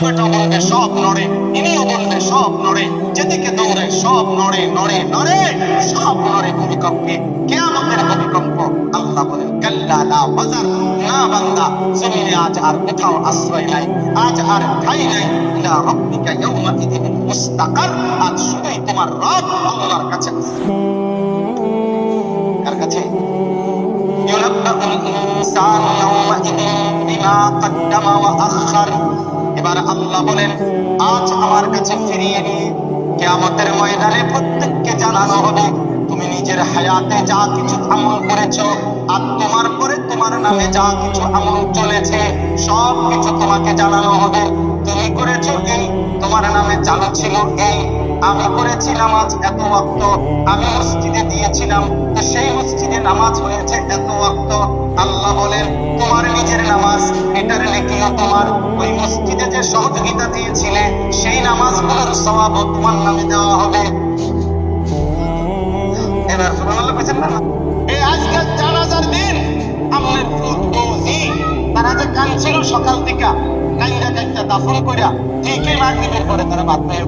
পতাকাটা বলবে সব নড়ে ইনিও বলবে সব নড়ে যেদিকে দৌড়ে সব নড়ে নড়ে নড়ে সব নড়ে ভূমিকম্পে কেয়ামতের ভূমিকম্প আল্লাহ বলেন কাল্লা লা ওয়াজার না বান্দা জমিনে আজ আর কোথাও আশ্রয় নাই আজ আর ঠাই নাই ইলা রাব্বিকা ইয়াউমা ইদিন মুস্তাকার আজ শুধুই তোমার রব আল্লাহর কাছে আছে। কার কাছে ينبأ الإنسان يومئذ بما قدم وأخر এবার আল্লাহ বলেন, আজ আমার কাছে ফিরিয়ে নিয়ে কেয়ামতের ময়দানে প্রত্যেককে জানানো হবে, তুমি নিজের হায়াতে যা কিছু আমল করেছ আর তোমার পরে তোমার নামে যা কিছু আমল চলেছে, সব কিছু তোমাকে জানানো হবে। তুমি করেছ এই, তোমার নামে চালু ছিল এই। আমি করেছি নামাজ এত ওয়াক্ত, আমি মসজিদে দিয়েছিলাম, তো সেই মসজিদে নামাজ হয়েছে এত ওয়াক্ত। আল্লাহ বলেন নিজের নামাজ এটার নেকিও তোমার? ওই মসজিদে যে সহযোগিতা দিয়েছিলে, সেই নামাজগুলোর সওয়াব তোমার নামে দেওয়া হবে। এবার সুবহানাল্লাহ কইছেন না এই আজকাল জানাজার দিন আমাদের ফুলজি তারা যে কাঁদছিল সকাল থেকে, কাইন্দা কাইন্দা দাফন কইরা ঠিকই মাগরিবের পরে তারা বাদ পেয়ে